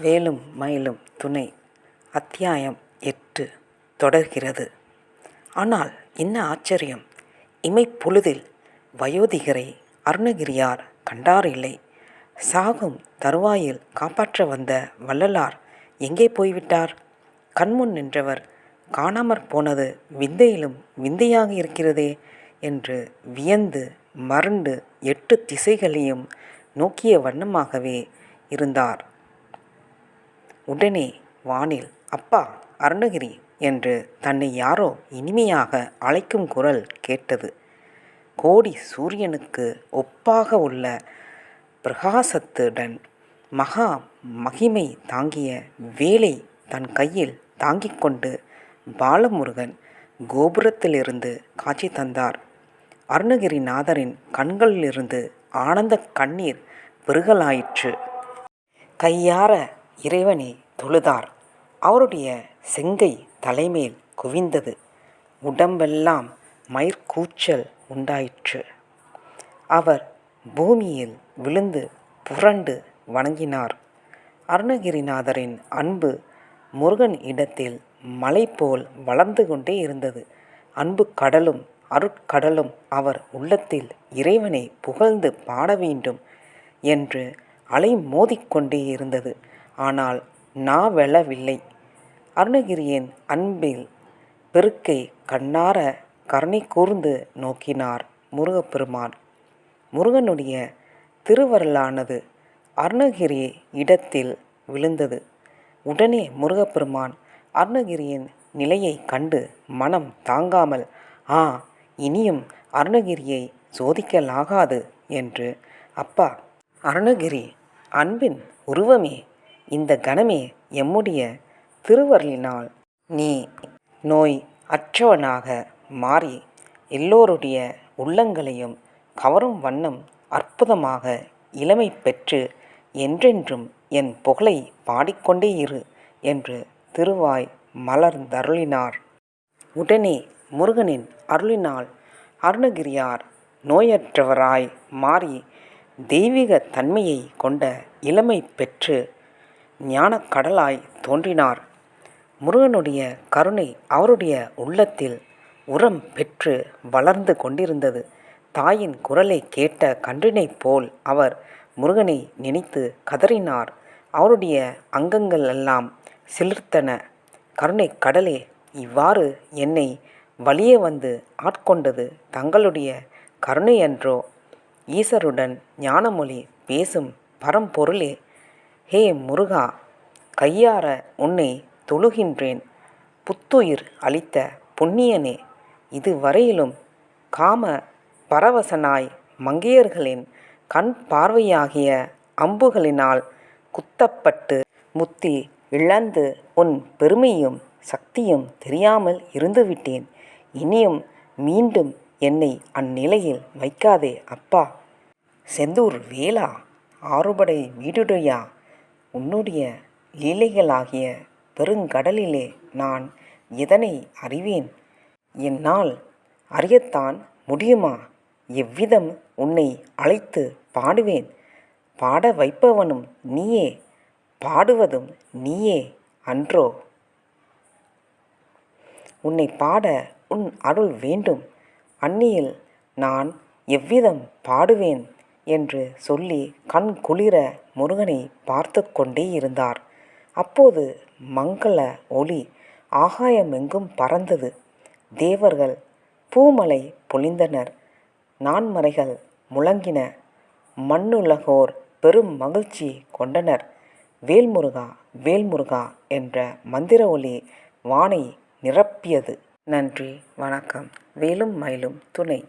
வேலும் மயிலும் துணை. அத்தியாயம் எட்டு. தொடர்கிறது. ஆனால் என்ன ஆச்சரியம்? இமைப்பொழுதில் வயோதிகரை அருணகிரியார் கண்டார் இல்லை. சாகும் தருவாயில் காப்பாற்ற வந்த வள்ளலார் எங்கே போய்விட்டார்? கண்முன் நின்றவர் காணாமற் போனது விந்தையிலும் விந்தையாக இருக்கிறதே என்று வியந்து மறண்டு எட்டு திசைகளையும் நோக்கிய வண்ணமாகவே இருந்தார். உடனே வானில் அப்பா அருணகிரி என்று தன்னை யாரோ இனிமையாக அழைக்கும் குரல் கேட்டது. கோடி சூரியனுக்கு ஒப்பாக உள்ள பிரகாசத்துடன் மகா மகிமை தாங்கிய வேலை தன் கையில் தாங்கிக் கொண்டு பாலமுருகன் கோபுரத்திலிருந்து காட்சி தந்தார். அருணகிரிநாதரின் கண்களிலிருந்து ஆனந்த கண்ணீர் பெருகலாயிற்று. கையார இறைவனை தொழுதார். அவருடைய செங்கை தலைமேல் குவிந்தது. உடம்பெல்லாம் மயிர்கூச்சல் உண்டாயிற்று. அவர் பூமியில் விழுந்து புரண்டு வணங்கினார். அருணகிரிநாதரின் அன்பு முருகன் இடத்தில் மலை போல் வளர்ந்து கொண்டே இருந்தது. அன்பு கடலும் அருட்கடலும் அவர் உள்ளத்தில் இறைவனை புகழ்ந்து பாட வேண்டும் என்று அலை மோதிக்கொண்டே இருந்தது. ஆனால் நாவெழவில்லை அருணகிரியின் அன்பில் பெருக்கை கண்ணார கருணை கூர்ந்து நோக்கினார் முருகப்பெருமான். முருகனுடைய திருவருளானது அருணகிரி இடத்தில் விழுந்தது. உடனே முருகப்பெருமான் அருணகிரியின் நிலையை கண்டு மனம் தாங்காமல் ஆ இனியும் அருணகிரியை சோதிக்கலாகாது என்று அப்பா அருணகிரி அன்பின் உருவமே இந்த கணமே எம்முடைய திருவருளினால். நீ நோய் அற்றவனாக மாறி எல்லோருடைய உள்ளங்களையும் கவரும் வண்ணம் அற்புதமாக இளமை பெற்று என்றென்றும் என் புகழை பாடிக்கொண்டே இரு என்று திருவாய் மலர்ந்தருளினார். உடனே முருகனின் அருளினால் அருணகிரியார் நோயற்றவராய் மாறி தெய்வீக தன்மையை கொண்ட இளமை பெற்று ஞானக் கடலாய் தோன்றினார். முருகனுடைய கருணை அவருடைய உள்ளத்தில் உரம் பெற்று வளர்ந்து கொண்டிருந்தது. தாயின் குரலை கேட்ட கன்றினைப் போல் அவர் முருகனை நினைத்து கதறினார். அவருடைய அங்கங்கள் எல்லாம் சிலிர்த்தன. கருணை கடலே இவ்வாறு என்னை வழியே வந்து ஆட்கொண்டது. தங்களுடைய கருணையன்றோ ஈசருடன் ஞானமொழி பேசும் பரம்பொருளே ஹே முருகா கையார உன்னை தொழுகின்றேன். புத்துயிர் அளித்த புண்ணியனே இதுவரையிலும் காம பரவசனாய் மங்கையர்களின் கண் பார்வையாகிய அம்புகளினால் குத்தப்பட்டு முத்தி இழந்து உன் பெருமையும் சக்தியும் தெரியாமல் இருந்துவிட்டேன். இனியும் மீண்டும் என்னை அந்நிலையில் வைக்காதே அப்பா. செந்தூர் வேலா ஆறுபடை வீடுடையா உன்னுடைய லீலைகளாகிய பெருங்கடலிலே நான் எதனை அறிவேன்? என்னால் அறியத்தான் முடியுமா? எவ்விதம் உன்னை அழைத்து பாடுவேன்? பாட வைப்பவனும் நீயே பாடுவதும் நீயே அன்றோ? உன்னை பாட உன் அருள் வேண்டும். அந்நியில் நான் எவ்விதம் பாடுவேன்? என்று சொல்லி கண் குளிர முருகனை பார்த்து கொண்டே இருந்தார். அப்போது மங்கள ஒளி ஆகாயமெங்கும் பறந்தது. தேவர்கள் பூமலை பொழிந்தனர். நான்மறைகள் முழங்கின. மண்ணுலகோர் பெரும் மகிழ்ச்சி கொண்டனர். வேல்முருகா வேல்முருகா என்ற மந்திர ஒளி வானை நிரப்பியது. நன்றி வணக்கம். வேலும் மயிலும் துணை.